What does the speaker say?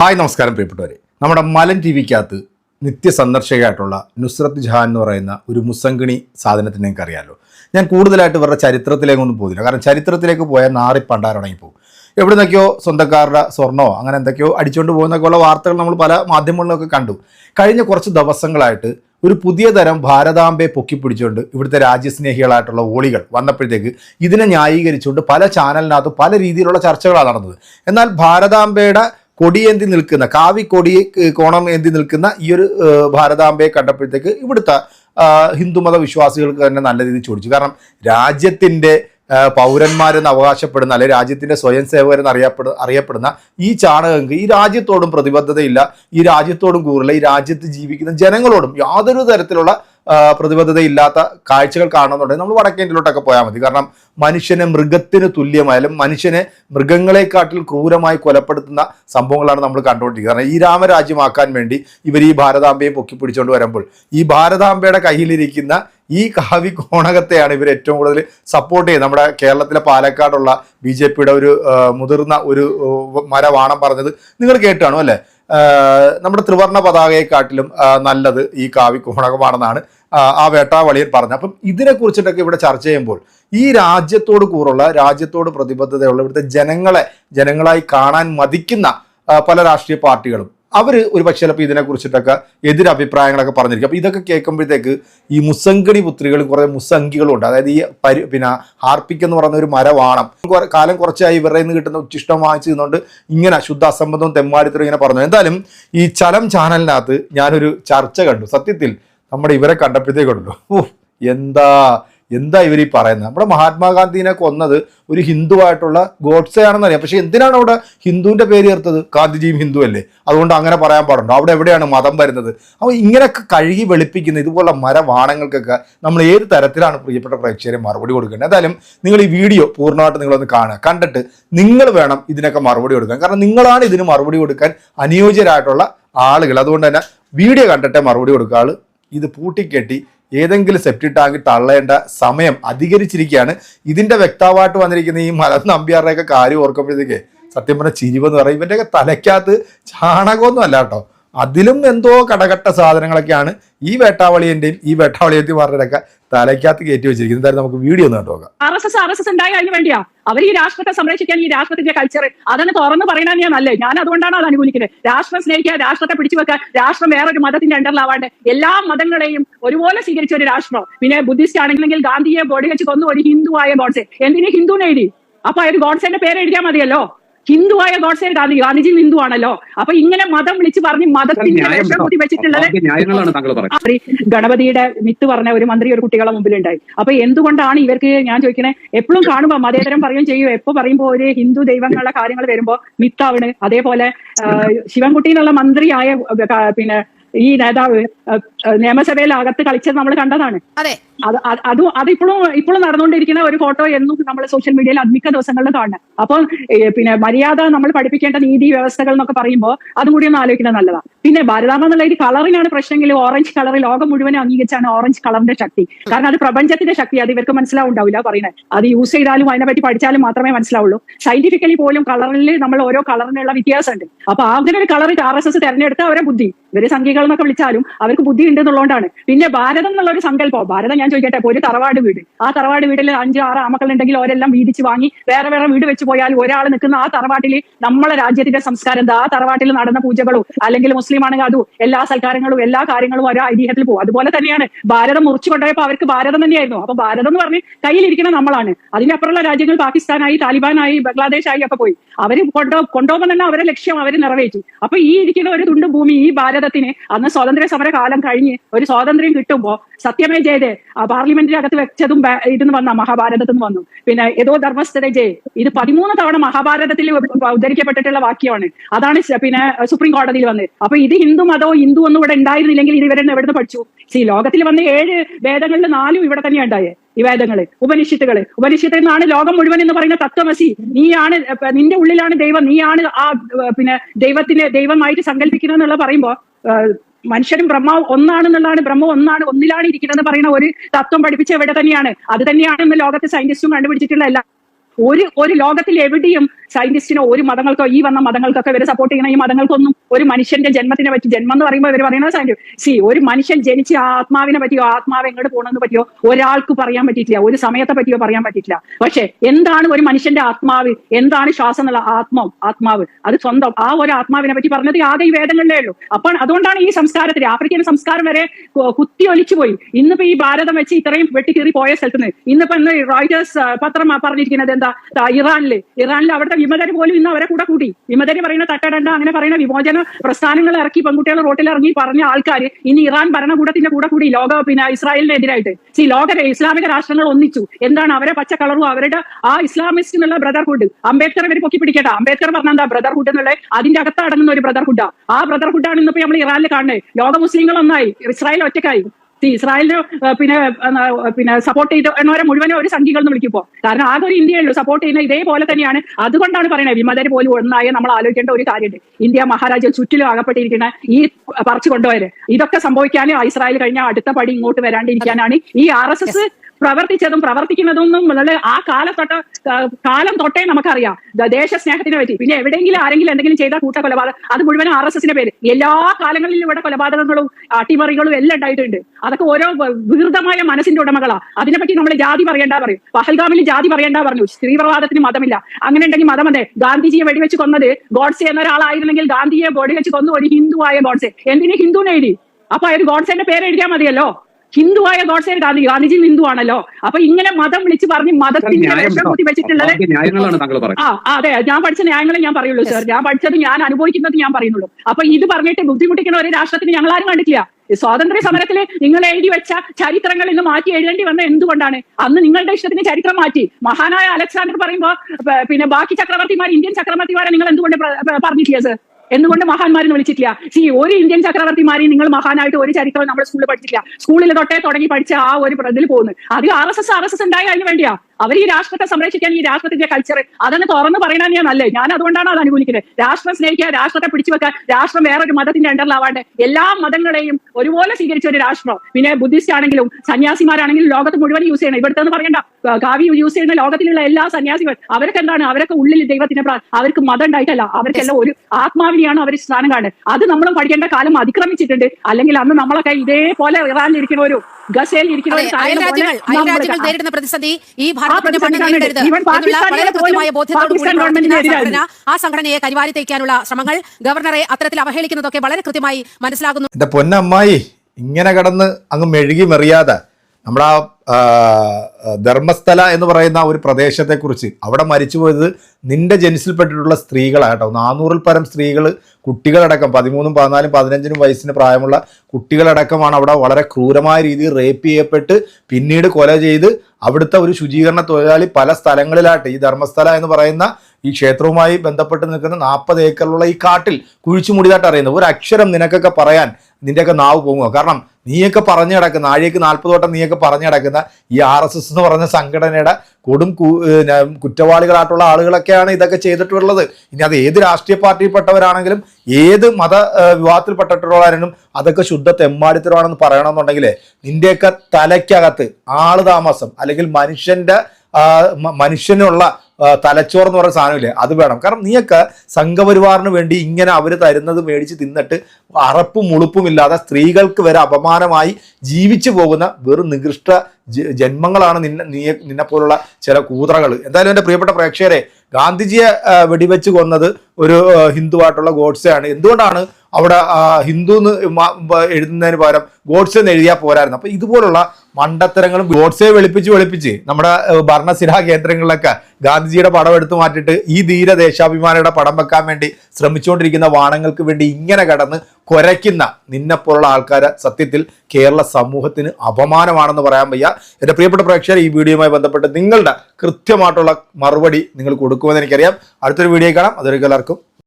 Hi നമസ്കാരം പ്രിയപ്പെട്ടവരെ. നമ്മുടെ മലൻ ടി വിക്കകത്ത് നിത്യസന്ദർശകയായിട്ടുള്ള നുസ്രത്ത് ജഹാൻ എന്ന് പറയുന്ന ഒരു മുസങ്കിണി സാധനത്തിന് നിങ്ങൾക്ക് അറിയാമല്ലോ ഞാൻ കൂടുതലായിട്ട് ഇവരുടെ ചരിത്രത്തിലേക്കൊന്നും പോകുന്നില്ല കാരണം ചരിത്രത്തിലേക്ക് പോയാൽ നാറി പണ്ടാരണങ്ങി പോകും. എവിടെ നിന്നൊക്കെയോ സ്വന്തക്കാരുടെ സ്വർണമോ അങ്ങനെ എന്തൊക്കെയോ അടിച്ചുകൊണ്ട് പോകുന്നൊക്കെയുള്ള വാർത്തകൾ നമ്മൾ പല മാധ്യമങ്ങളിലൊക്കെ കണ്ടു. കഴിഞ്ഞ കുറച്ച് ദിവസങ്ങളായിട്ട് ഒരു പുതിയ തരം ഭാരതാംബയെ പൊക്കിപ്പിടിച്ചുകൊണ്ട് ഇവിടുത്തെ രാജ്യസ്നേഹികളായിട്ടുള്ള ഓളികൾ വന്നപ്പോഴത്തേക്ക് ഇതിനെ ന്യായീകരിച്ചുകൊണ്ട് പല ചാനലിനകത്ത് പല രീതിയിലുള്ള ചർച്ചകളാണ് നടന്നത്. എന്നാൽ ഭാരതാംബയുടെ കൊടിയേന്തി നിൽക്കുന്ന കാവി കൊടി കോണം ഏന്തി നിൽക്കുന്ന ഈ ഒരു ഭാരതാംബയെ കണ്ടപ്പോഴത്തേക്ക് ഇവിടുത്തെ ഹിന്ദുമത വിശ്വാസികൾക്ക് തന്നെ നല്ല രീതിയിൽ ചോദിച്ചു. കാരണം രാജ്യത്തിന്റെ പൗരന്മാരെന്ന് അവകാശപ്പെടുന്ന അല്ലെങ്കിൽ രാജ്യത്തിന്റെ സ്വയം സേവകരെന്ന് അറിയപ്പെടുന്ന അറിയപ്പെടുന്ന ഈ ചാണകങ്ങൾക്ക് ഈ രാജ്യത്തോടും പ്രതിബദ്ധതയില്ല ഈ രാജ്യത്തോടും കൂറില്ല ഈ രാജ്യത്ത് ജീവിക്കുന്ന ജനങ്ങളോടും യാതൊരു തരത്തിലുള്ള പ്രതിബദ്ധതയില്ലാത്ത കാഴ്ചകൾ കാണുന്നുണ്ടെങ്കിൽ നമ്മൾ വടക്കേന്ത്യയിലോട്ടൊക്കെ പോയാൽ മതി. കാരണം മനുഷ്യനെ മൃഗത്തിന് തുല്യമായാലും മനുഷ്യനെ മൃഗങ്ങളെക്കാട്ടിൽ ക്രൂരമായി കൊലപ്പെടുത്തുന്ന സംഭവങ്ങളാണ് നമ്മൾ കണ്ടുകൊണ്ടിരിക്കുന്നത്. കാരണം ഈ രാമരാജ്യമാക്കാൻ വേണ്ടി ഇവർ ഈ ഭാരതാംബയെ പൊക്കിപ്പിടിച്ചുകൊണ്ട് വരുമ്പോൾ ഈ ഭാരതാംബയുടെ കയ്യിലിരിക്കുന്ന ഈ കാവി കോണകത്തെയാണ് ഇവർ ഏറ്റവും കൂടുതൽ സപ്പോർട്ട് ചെയ്യുന്നത്. നമ്മുടെ കേരളത്തിലെ പാലക്കാടുള്ള ബി ജെ പിയുടെ ഒരു മുതിർന്ന ഒരു മരവാണം പറഞ്ഞത് നിങ്ങൾ കേട്ടാണോ അല്ലേ? നമ്മുടെ ത്രിവർണ പതാകയെക്കാട്ടിലും നല്ലത് ഈ കാവി കോണകമാണെന്നാണ് ആ, വേട്ടാവളിയൻ പറഞ്ഞത്. അപ്പം ഇതിനെ കുറിച്ചിട്ടൊക്കെ ഇവിടെ ചർച്ച ചെയ്യുമ്പോൾ ഈ രാജ്യത്തോട് കൂറുള്ള രാജ്യത്തോട് പ്രതിബദ്ധതയുള്ള ഇവിടുത്തെ ജനങ്ങളെ ജനങ്ങളായി കാണാൻ മതിക്കുന്ന പല രാഷ്ട്രീയ പാർട്ടികളും അവർ ഒരു പക്ഷേ ചിലപ്പോൾ ഇതിനെ കുറിച്ചിട്ടൊക്കെ എതിരഭിപ്രായങ്ങളൊക്കെ പറഞ്ഞിരിക്കും. അപ്പോൾ ഇതൊക്കെ കേൾക്കുമ്പോഴത്തേക്ക് ഈ മുസങ്കണി പുത്രികളും കുറേ മുസങ്കികളും ഉണ്ട്. അതായത് ഈ പരി പിന്നെ ഹാർപ്പിക് എന്ന് പറയുന്ന ഒരു മരവാണം. കാലം കുറച്ചായി ഇവരുടെ നിന്ന് കിട്ടുന്ന ഉച്ചിഷ്ടം വാങ്ങിച്ചു നിന്നുകൊണ്ട് ഇങ്ങനെ ശുദ്ധ അസംബന്ധവും തെമ്മാടിത്തരും ഇങ്ങനെ പറഞ്ഞു. എന്തായാലും ഈ ചലം ചാനലിനകത്ത് ഞാനൊരു ചർച്ച കണ്ടു. സത്യത്തിൽ നമ്മുടെ ഇവരെ കണ്ടപ്പോഴത്തേക്കുണ്ടല്ലോ. എന്താ എന്താ ഇവർ ഈ പറയുന്നത്? നമ്മുടെ മഹാത്മാഗാന്ധിനെ കൊന്നത് ഒരു ഹിന്ദുവായിട്ടുള്ള ഗോഡ്സെ ആണെന്ന് അറിയാം. പക്ഷെ എന്തിനാണ് അവിടെ ഹിന്ദുവിന്റെ പേര് ചേർത്തത്? ഗാന്ധിജിയും ഹിന്ദു അല്ലേ? അതുകൊണ്ട് അങ്ങനെ പറയാൻ പാടുണ്ടോ? അവിടെ എവിടെയാണ് മതം വരുന്നത്? അപ്പോൾ ഇങ്ങനെയൊക്കെ കഴുകി വെളുപ്പിക്കുന്ന ഇതുപോലുള്ള മരവാണങ്ങൾക്കൊക്കെ നമ്മൾ ഏത് തരത്തിലാണ് പ്രിയപ്പെട്ട പ്രേക്ഷകരെ മറുപടി കൊടുക്കേണ്ടത്? എന്തായാലും നിങ്ങൾ ഈ വീഡിയോ പൂർണമായിട്ട് നിങ്ങളൊന്ന് കാണുക. കണ്ടിട്ട് നിങ്ങൾ വേണം ഇതിനൊക്കെ മറുപടി കൊടുക്കാൻ. കാരണം നിങ്ങളാണ് ഇതിന് മറുപടി കൊടുക്കാൻ അനുയോജ്യരായിട്ടുള്ള ആളുകൾ. അതുകൊണ്ട് തന്നെ വീഡിയോ കണ്ടിട്ടേ മറുപടി കൊടുക്കുക ആൾ ഇത് പൂട്ടിക്കെട്ടി ഏതെങ്കിലും സെപ്റ്റി ടാങ്ക് തള്ളേണ്ട സമയം അധികരിച്ചിരിക്കുകയാണ്. ഇതിന്റെ വ്യക്തമായിട്ട് വന്നിരിക്കുന്ന ഈ മല നമ്പ്യാരുടെയൊക്കെ കാര്യം ഓർക്കുമ്പോഴത്തേക്ക് സത്യം പറഞ്ഞ ചിരിവെന്ന് പറയും. ഇവന്റെയൊക്കെ തലയ്ക്കകത്ത് ചാണകമൊന്നും അല്ല കേട്ടോ. അതിലും എന്തോ കടകട്ട സാധനങ്ങളൊക്കെയാണ് ഈ വേട്ടാവളിയന്റെയും ഈ വേട്ടാവളിയത്തിമാരുടെയൊക്കെ തലയ്ക്കകത്ത് കയറ്റി വെച്ചിരിക്കുന്നത്. എന്തായാലും നമുക്ക് വീഡിയോ ഒന്ന് കണ്ടു നോക്കാം. R S S R S S ഉണ്ടായ അതിന് വേണ്ടിയാ. അവർ ഈ രാഷ്ട്രത്തെ സംരക്ഷിക്കാൻ ഈ രാഷ്ട്രത്തിന്റെ കൾച്ചർ അതെന്ന് തുറന്ന് പറയണ ഞാൻ നല്ലേ. ഞാൻ അതുകൊണ്ടാണ് അത് അനുകൂലിക്കുന്നത്. രാഷ്ട്രം സ്നേഹിക്കുക രാഷ്ട്രത്തെ പിടിച്ചു വെക്കുക രാഷ്ട്രം വേറൊരു മതത്തിന്റെ അണ്ടറിലാവാണ്ട് എല്ലാ മതങ്ങളെയും ഒരുപോലെ സ്വീകരിച്ച ഒരു രാഷ്ട്രം. പിന്നെ ബുദ്ധിസ്റ്റ് ആണെങ്കിലെങ്കിൽ ഗാന്ധിയെ ബോഡി വെച്ച് കൊന്നു ഒരു ഹിന്ദു ആയ ഗോഡ്സെ. എന്തിനു ഹിന്ദുവിനെ എഴുതി? അപ്പൊ ഒരു ഗോഡ്സെന്റെ പേര് എഴുതിയാൽ മതിയല്ലോ. ഹിന്ദുവായ ഗോഡ്സെ ഗാന്ധി ഗാന്ധിജി ഹിന്ദു ആണല്ലോ അപ്പൊ ഇങ്ങനെ മതം വിളിച്ച് പറഞ്ഞ് മതത്തിന്റെ വേഷം കൂടി വെച്ചിട്ടുള്ളത് ഗണപതിയുടെ മിത്ത് പറഞ്ഞ ഒരു മന്ത്രി ഒരു കുട്ടികളെ മുമ്പിലുണ്ടായി. അപ്പൊ എന്തുകൊണ്ടാണ് ഇവർക്ക് ഞാൻ ചോദിക്കണേ എപ്പോഴും കാണുമ്പോ മതേതരം പറയും ചെയ്യും. എപ്പോ പറയുമ്പോ ഒരു ഹിന്ദു ദൈവങ്ങളുടെ കാര്യങ്ങൾ വരുമ്പോ മിത്താവണ്. അതേപോലെ ആ, ശിവൻകുട്ടി എന്നുള്ള മന്ത്രിയായ പിന്നെ ഈ നേതാവ് നിയമസഭയിൽ അകത്ത് കളിച്ചത് നമ്മൾ കണ്ടതാണ്. അതെ. അത് അതിപ്പോഴും ഇപ്പോഴും നടന്നുകൊണ്ടിരിക്കുന്ന ഒരു ഫോട്ടോ എന്നും നമ്മൾ സോഷ്യൽ മീഡിയയിൽ മിക്ക ദിവസങ്ങളിൽ കാണുന്നത് അപ്പൊ പിന്നെ മര്യാദ നമ്മൾ പഠിപ്പിക്കേണ്ട നീതി വ്യവസ്ഥകൾ എന്നൊക്കെ പറയുമ്പോൾ അതും കൂടി ഒന്ന് ആലോചിക്കുന്നത് നല്ലതാണ് പിന്നെ ഭാരതാമ എന്നുള്ള ഒരു കളറിനാണ് പ്രശ്നമെങ്കിൽ ഓറഞ്ച് കളർ ലോകം മുഴുവനും അംഗീകരിച്ചാണ് ഓറഞ്ച് കളറിന്റെ ശക്തി. കാരണം അത് പ്രപഞ്ചത്തിന്റെ ശക്തി അത് ഇവർക്ക് മനസ്സിലാവുണ്ടാവില്ല പറയുന്നത്. അത് യൂസ് ചെയ്താലും അതിനെപ്പറ്റി പഠിച്ചാലും മാത്രമേ മനസ്സിലാവുള്ളൂ. സയന്റിഫിക്കലി പോലും കളറിൽ നമ്മൾ ഓരോ കളറിനുള്ള വ്യത്യാസമുണ്ട്. അപ്പൊ അങ്ങനെ ഒരു കളർ ആർ എസ് എസ് തെരഞ്ഞെടുത്ത അവരെ ബുദ്ധി. ഇവർ സംഖ്യകൾ എന്നൊക്കെ വിളിച്ചാലും അവർക്ക് ബുദ്ധി ഉണ്ട് എന്നുള്ളതുകൊണ്ടാണ് പിന്നെ ഭാരതം എന്നുള്ള ഒരു സങ്കല്പം. ഭാരതം ഞാൻ ചോദിക്കട്ടെ ഒരു തറവാട് വീട്. ആ തറവാട് വീട്ടിൽ അഞ്ച് ആറ് ആമക്കൾ ഉണ്ടെങ്കിൽ അവരെല്ലാം വീതിച്ച് വാങ്ങി വേറെ വേറെ വീട് വെച്ച് പോയാൽ ഒരാൾ നിൽക്കുന്ന ആ തറവാട്ടിൽ നമ്മളെ രാജ്യത്തിന്റെ സംസ്കാരം എന്താ? ആ തറവാട്ടിൽ നടന്ന പൂജകളോ അല്ലെങ്കിൽ മുസ്ലിം ആണെങ്കിൽ അതും എല്ലാ സൽക്കാരങ്ങളും എല്ലാ കാര്യങ്ങളും ഒരു ഐതിഹ്യത്തിൽ പോകും. അതുപോലെ തന്നെയാണ് ഭാരതം മുറിച്ചു കൊണ്ടുപോയപ്പോൾ അവർക്ക് ഭാരതം തന്നെയായിരുന്നു. അപ്പൊ ഭാരതം എന്ന് പറഞ്ഞ് കയ്യിലിരിക്കുന്ന നമ്മളാണ്. അതിനപ്പുറമുള്ള രാജ്യങ്ങൾ പാകിസ്ഥാനായി താലിബാനായി ബംഗ്ലാദേശായി ഒക്കെ പോയി. അവർ കൊണ്ടോ കൊണ്ടുപോകുമ്പോൾ തന്നെ അവരെ ലക്ഷ്യം അവർ നിറവേറ്റി. അപ്പൊ ഈ ഇരിക്കുന്ന ഒരു തുണ്ട് ഭൂമി ഈ ഭാരതത്തിന് അന്ന് സ്വാതന്ത്ര്യ സമര കാലം ഒരു സ്വാതന്ത്ര്യം കിട്ടുമ്പോൾ സത്യമേ ജയതേ ആ പാർലമെന്റിന്റെ അകത്ത് വെച്ചതും ഇതെന്ന് വന്ന മഹാഭാരതത്തിൽ നിന്ന് വന്നു. പിന്നെ ഏതോ ധർമ്മസ്ഥര ജയ്. ഇത് പതിമൂന്ന് തവണ മഹാഭാരതത്തിൽ ഉദ്ധരിക്കപ്പെട്ടിട്ടുള്ള വാക്യമാണ്. അതാണ് പിന്നെ സുപ്രീം കോടതിയിൽ വന്നത്. അപ്പൊ ഇത് ഹിന്ദു മതോ ഹിന്ദു ഒന്നും ഇവിടെ ഉണ്ടായിരുന്നില്ലെങ്കിൽ ഇത് ഇവരെന്നെ എവിടുന്ന് പഠിച്ചു? സി ലോകത്തിൽ വന്ന ഏഴ് വേദങ്ങളിൽ നാലും ഇവിടെ തന്നെ ഉണ്ടായേ. ഈ വേദങ്ങൾ ഉപനിഷത്തുകൾ. ഉപനിഷത്ത് എന്നാണ് ലോകം മുഴുവൻ എന്ന് പറയുന്ന തത്വമസി. നീയാണ് നിന്റെ ഉള്ളിലാണ് ദൈവം. നീയാണ് ആ പിന്നെ ദൈവത്തിന് ദൈവമായിട്ട് സങ്കല്പിക്കുന്നത് എന്നുള്ള പറയുമ്പോ മനുഷ്യനും ബ്രഹ്മാവ് ഒന്നാണെന്നുള്ളതാണ്. ബ്രഹ്മം ഒന്നാണ് ഒന്നിലാണ് ഇരിക്കുന്നത് പറയുന്ന ഒരു തത്വം പഠിപ്പിച്ച എവിടെ തന്നെയാണ്? അത് തന്നെയാണ് ഇന്ന് ലോകത്തെ സയന്റിസ്റ്റും കണ്ടുപിടിച്ചിട്ടുള്ള എല്ലാ ഒരു ഒരു ലോകത്തിൽ എവിടെയും സയന്റിസ്റ്റിനോ ഒരു മതങ്ങൾക്കോ ഈ വന്ന മതങ്ങൾക്കൊക്കെ ഇവരെ സപ്പോർട്ട് ചെയ്യണ ഈ മതങ്ങൾക്കൊന്നും ഒരു മനുഷ്യന്റെ ജന്മത്തിനെ പറ്റി ജന്മം എന്ന് പറയുമ്പോൾ ഇവർ പറയുന്നത് സയന്റിസ്റ്റ് സി ഒരു മനുഷ്യൻ ജനിച്ച ആത്മാവിനെ പറ്റിയോ ആത്മാവ് എങ്ങോട്ട് പോകണമെന്ന് പറ്റിയോ ഒരാൾക്ക് പറയാൻ പറ്റിയിട്ടില്ല. ഒരു സമയത്തെ പറ്റിയോ പറയാൻ പറ്റിയിട്ടില്ല. പക്ഷെ എന്താണ് ഒരു മനുഷ്യന്റെ ആത്മാവ്? എന്താണ് ശ്വാസം എന്നുള്ള ആത്മം ആത്മാവ്? അത് സ്വന്തം ആ ഒരു ആത്മാവിനെ പറ്റി പറഞ്ഞത് ആകെ ഈ വേദങ്ങളിലേ ഉള്ളൂ. അപ്പോൾ അതുകൊണ്ടാണ് ഈ സംസ്കാരത്തിൽ ആഫ്രിക്കൻ സംസ്കാരം വരെ കുത്തി ഒലിച്ചു പോയി. ഇന്നിപ്പോ ഈ ഭാരതം വെച്ച് ഇത്രയും വെട്ടിക്കീറി പോയ സ്ഥലത്ത് നിന്ന് ഇന്നിപ്പോ ഇന്ന് റോയിറ്റേഴ്സ് പത്രം പറഞ്ഞിരിക്കുന്നത് എന്താ ഇറാനിൽ. ഇറാനിൽ അവിടുത്തെ വിമതര് പോലും ഇന്ന് അവരെ കൂടെ കൂട്ടി. വിമതര് പറയുന്ന തട്ടടണ്ട അങ്ങനെ പറയുന്ന വിമോചന പ്രസ്ഥാനങ്ങൾ ഇറക്കി പെൺകുട്ടികൾ റോട്ടിൽ ഇറങ്ങി പറഞ്ഞ ആൾക്കാർ ഇനി ഇറാൻ ഭരണകൂടത്തിന്റെ കൂടെ കൂടി ലോക പിന്നെ ഇസ്രായേലിനെതിരായിട്ട് സി ലോക ഇസ്ലാമിക രാഷ്ട്രങ്ങൾ ഒന്നിച്ചു. എന്താണ് അവരെ പച്ച കളറും അവരുടെ ആ ഇസ്ലാമിസ്റ്റ് എന്നുള്ള ബ്രദർഹുഡ് അംബേദ്കർ ഇവർ പൊക്കി പിടിക്കട്ടെ. അംബേദ്കർ പറഞ്ഞ എന്താ ബ്രദർഹുഡ് എന്നുള്ള അതിന്റെ അകത്ത് അടങ്ങുന്ന ഒരു ബ്രദർഹുഡാ ആ. ബ്രദർഹുഡാണ് ഇന്നിപ്പോ നമ്മൾ ഇറാനിൽ കാണുന്നത്. ലോക മുസ്ലിങ്ങൾ ഒന്നായി. ഇസ്രായേൽ ഒറ്റക്കായി ഈ ഇസ്രായേലിന് പിന്നെ പിന്നെ സപ്പോർട്ട് ചെയ്ത് എന്നവരെ മുഴുവനും ഒരു സംഖ്യകൾ എന്ന് വിളിക്കുമ്പോൾ കാരണം ആകെ ഒരു ഇന്ത്യയുള്ളൂ സപ്പോർട്ട് ചെയ്യുന്ന ഇതേപോലെ തന്നെയാണ്. അതുകൊണ്ടാണ് പറയുന്നത് വിമതര് പോലും ഒന്നായി നമ്മൾ ആലോചിക്കേണ്ട ഒരു കാര്യമുണ്ട്. ഇന്ത്യ മഹാരാജ്യം ചുറ്റിലും അകപ്പെട്ടിരിക്കുന്ന ഈ പറിച്ചു കൊണ്ടുപോയത്. ഇതൊക്കെ സംഭവിക്കാൻ ഇസ്രായേൽ കഴിഞ്ഞ അടുത്ത പടി ഇങ്ങോട്ട് വരാണ്ടിരിക്കാനാണ് ഈ ആർ എസ് എസ് പ്രവർത്തിച്ചതും പ്രവർത്തിക്കുന്നതൊന്നും വളരെ ആ കാലത്തൊട്ട് കാലം തൊട്ടേ നമുക്കറിയാം. ദേശസ്നേഹത്തിനെ പറ്റി. പിന്നെ എവിടെയെങ്കിലും ആരെങ്കിലും എന്തെങ്കിലും ചെയ്ത കൂട്ട കൊലപാതകം അത് മുഴുവൻ ആർ എസ് എസിന്റെ പേര് എല്ലാ കാലങ്ങളിലും ഇവിടെ കൊലപാതകങ്ങളും അട്ടിമറികളും എല്ലാം ഉണ്ടായിട്ടുണ്ട്. അതൊക്കെ ഓരോ വികൃതമായ മനസ്സിന്റെ ഉടമകളാ. അതിനെപ്പറ്റി നമ്മൾ ജാതി പറയേണ്ട പറയും. പഹൽഗാമിൽ ജാതി പറയേണ്ട പറഞ്ഞു. സ്ത്രീപ്രവാദത്തിന് മതമില്ല. അങ്ങനെ ഉണ്ടെങ്കിൽ മതം അതെ ഗാന്ധിജിയെ വെടിവെച്ച് കൊന്നത് ഗോഡ്സെ എന്ന ഒരാളായിരുന്നെങ്കിൽ ഗാന്ധിയെ വെടിവെച്ച് കൊന്നു ഒരു ഹിന്ദുവായ ഗോഡ്സെ. എന്തിനു ഹിന്ദു എഴുതി? അപ്പൊ ആ ഒരു ഗോഡ്സെന്റെ പേര് എഴുതിയാൽ മതിയല്ലോ. ഹിന്ദുവായ ഗോഡ്സേ ഗാന്ധി ഗാന്ധിജി ഹിന്ദു ആണല്ലോ അപ്പൊ ഇങ്ങനെ മതം വിളിച്ച് പറഞ്ഞ് മതത്തിന്റെ വേഷം കൂട്ടി വെച്ചിട്ടുള്ളത് ആ അതെ ഞാൻ പഠിച്ച ന്യായങ്ങളെ ഞാൻ പറയുള്ളൂ സർ ഞാൻ പഠിച്ചത് ഞാൻ അനുഭവിക്കുന്നത് ഞാൻ പറയുന്നുള്ളൂ. അപ്പൊ ഇത് പറഞ്ഞിട്ട് ബുദ്ധിമുട്ടിക്കുന്ന ഒരു രാഷ്ട്രത്തിന് ഞങ്ങൾ ആരും കണ്ടിട്ടില്ല. സ്വാതന്ത്ര്യ സമരത്തിൽ നിങ്ങൾ എഴുതി വെച്ച ചരിത്രങ്ങൾ ഇന്ന് മാറ്റി എഴുതേണ്ടി വന്ന എന്തുകൊണ്ടാണ്? അന്ന് നിങ്ങളുടെ ഇഷ്ടത്തിന് ചരിത്രം മാറ്റി. മഹാനായ അലക്സാണ്ടർ പറയുമ്പോ പിന്നെ ബാക്കി ചക്രവർത്തിമാർ ഇന്ത്യൻ ചക്രവർത്തിമാരെ നിങ്ങൾ എന്തുകൊണ്ട് പറഞ്ഞിട്ടില്ല സർ എന്തുകൊണ്ട് മഹാന്മാരെന്ന് വിളിച്ചിട്ടില്ല? സി ഒരു ഇന്ത്യൻ ചക്രവർത്തിമാരെയും നിങ്ങൾ മഹാനായിട്ട് ഒരു ചരിത്രം നമ്മുടെ സ്കൂളിൽ പഠിച്ചിട്ടില്ല. സ്കൂളിൽ തൊട്ടേ തുടങ്ങി പഠിച്ച ആ ഒരു ഇതിൽ പോകുന്നു. അത് R S S R S S ഉണ്ടായ അതിന് വേണ്ടിയാ. അവർ ഈ രാഷ്ട്രത്തെ സംരക്ഷിക്കാൻ ഈ രാഷ്ട്രത്തിന്റെ കൾച്ചർ അതെന്ന് തുറന്ന് പറയണ ഞാൻ നല്ലത്. ഞാൻ അതുകൊണ്ടാണ് അത് അനുകൂലിക്കുന്നത്. രാഷ്ട്രം സ്നേഹിക്കുക രാഷ്ട്രത്തെ പിടിച്ചു വെക്കുക രാഷ്ട്രം വേറൊരു മതത്തിന്റെ അണ്ടറിലാവാണ്ട് എല്ലാ മതങ്ങളെയും ഒരുപോലെ സ്വീകരിച്ച ഒരു രാഷ്ട്രം. പിന്നെ ബുദ്ധിസ്റ്റ് ആണെങ്കിലും സന്യാസിമാരാണെങ്കിലും ലോകത്ത് മുഴുവൻ യൂസ് ചെയ്യണം. ഇവിടുത്തെ എന്ന് പറയണ്ട കാവി യൂസ് ചെയ്യുന്ന ലോകത്തിലുള്ള എല്ലാ സന്യാസികൾ അവരൊക്കെ എന്താണ്? അവരൊക്കെ ഉള്ളിൽ ദൈവത്തിന്റെ പ്രാ- അവർക്ക് മതം ഉണ്ടായിട്ടല്ല അവർക്കെല്ലാം ഒരു ആത്മാവിനെയാണ് അവർ സ്ഥാനം കാണുന്നത്. അത് നമ്മളും പഠിക്കേണ്ട കാലം അതിക്രമിച്ചിട്ടുണ്ട്. അല്ലെങ്കിൽ അന്ന് നമ്മളൊക്കെ ഇതേപോലെ ഇറാനിലിരിക്കുന്ന ഒരു ഗസയിൽ ഇരിക്കുന്ന ഒരു അയൽ കാര്യം പോലെ രാജ്യങ്ങൾ രാജ്യങ്ങൾ നേരിടുന്ന പ്രതിസന്ധി ഈ ആ സംഘടനയെ കരിവാരി തേക്കാനുള്ള ശ്രമങ്ങൾ ഗവർണറെ അത്തരത്തിൽ അവഹേളിക്കുന്നതൊക്കെ വളരെ കൃത്യമായി മനസ്സിലാകുന്നു എന്റെ പൊന്നമ്മായി ഇങ്ങനെ കടന്ന് അങ്ങ് മെഴുകി മെറിയാതെ നമ്മുടെ ആ ധർമ്മസ്ഥല എന്ന് പറയുന്ന ഒരു പ്രദേശത്തെ കുറിച്ച് അവിടെ മരിച്ചുപോയത് നിന്റെ ജനിസിൽപ്പെട്ടിട്ടുള്ള സ്ത്രീകളാട്ടോ. നാനൂറിൽ പരം സ്ത്രീകൾ കുട്ടികളടക്കം പതിമൂന്നും പതിനാലും പതിനഞ്ചിനും വയസ്സിന് പ്രായമുള്ള കുട്ടികളടക്കമാണ് അവിടെ വളരെ ക്രൂരമായ രീതിയിൽ റേപ്പ് ചെയ്യപ്പെട്ട് പിന്നീട് കൊല ചെയ്ത് അവിടുത്തെ ഒരു ശുചീകരണ തൊഴിലാളി പല സ്ഥലങ്ങളിലായിട്ട് ഈ ധർമ്മസ്ഥല എന്ന് പറയുന്ന ഈ ക്ഷേത്രവുമായി ബന്ധപ്പെട്ട് നിൽക്കുന്ന നാൽപ്പത് ഏക്കറിലുള്ള ഈ കാട്ടിൽ കുഴിച്ചു മൂടിയതായിട്ട് അറിയുന്നത്. ഒരു അക്ഷരം നിനക്കൊക്കെ പറയാൻ നിന്റെയൊക്കെ നാവ് പോകുക കാരണം നീയൊക്കെ പറഞ്ഞു കിടക്കുന്ന ആഴേക്ക് നാൽപ്പത് വട്ടം നീയൊക്കെ പറഞ്ഞു കിടക്കുന്ന ഈ ആർ എസ് എസ് എന്ന് പറഞ്ഞ സംഘടനയുടെ കൊടും കുറ്റവാളികളായിട്ടുള്ള ആളുകളൊക്കെയാണ് ഇതൊക്കെ ചെയ്തിട്ടുള്ളത്. ഇനി അത് ഏത് രാഷ്ട്രീയ പാർട്ടിയിൽപ്പെട്ടവരാണെങ്കിലും ഏത് മത വിവാഹത്തിൽപ്പെട്ടിട്ടുള്ളവരാണെങ്കിലും അതൊക്കെ ശുദ്ധ തെമ്മാടിത്തരമാണെന്ന് പറയണമെന്നുണ്ടെങ്കിൽ നിന്റെയൊക്കെ തലയ്ക്കകത്ത് ആൾ താമസം അല്ലെങ്കിൽ മനുഷ്യന്റെ ആ, മനുഷ്യനുള്ള ആ, തലച്ചോറ് എന്ന് പറയുന്ന സാധനമില്ലേ അത് വേണം. കാരണം നീയൊക്കെ സംഘപരിവാറിന് വേണ്ടി ഇങ്ങനെ അവർ തരുന്നത് മേടിച്ച് തിന്നിട്ട് അറപ്പും മുളുപ്പും ഇല്ലാതെ സ്ത്രീകൾക്ക് വരെ അപമാനമായി ജീവിച്ചു പോകുന്ന വെറും നികൃഷ്ട ജന്മങ്ങളാണ് നിന്നെ നീ നിന്നെ പോലുള്ള ചില കൂതറകൾ എന്തായാലും എന്റെ പ്രിയപ്പെട്ട പ്രേക്ഷകരെ ഗാന്ധിജിയെ വെടിവെച്ച് കൊന്നത് ഒരു ഹിന്ദുവായിട്ടുള്ള ഗോഡ്സെയാണ്. എന്തുകൊണ്ടാണ് അവിടെ ഹിന്ദു എന്ന് എഴുതുന്നതിന് പകരം ഗോഡ്സെ എന്ന് എഴുതിയാൽ പോരായിരുന്നു. അപ്പൊ ഇതുപോലുള്ള മണ്ടത്തരങ്ങളും ഗോഡ്സെ വെളുപ്പിച്ച് വെളുപ്പിച്ച് നമ്മുടെ ഭരണസിരാ കേന്ദ്രങ്ങളിലൊക്കെ ഗാന്ധിജിയുടെ പടം എടുത്തു മാറ്റിയിട്ട് ഈ ധീര ദേശാഭിമാനിയുടെ പടം വെക്കാൻ വേണ്ടി ശ്രമിച്ചുകൊണ്ടിരിക്കുന്ന വാണങ്ങൾക്ക് വേണ്ടി ഇങ്ങനെ കടന്ന് കുരയ്ക്കുന്ന നിന്നെപ്പോലുള്ള ആൾക്കാരെ സത്യത്തിൽ കേരള സമൂഹത്തിന് അപമാനമാണെന്ന് പറയാൻ വയ്യ. എന്റെ പ്രിയപ്പെട്ട പ്രേക്ഷകർ ഈ വീഡിയോയുമായി ബന്ധപ്പെട്ട് നിങ്ങളുടെ കൃത്യമായിട്ടുള്ള മറുപടി നിങ്ങൾ കൊടുക്കുമെന്ന് എനിക്കറിയാം. അടുത്തൊരു വീഡിയോ കാണാം. അതൊരു എല്ലാവർക്കും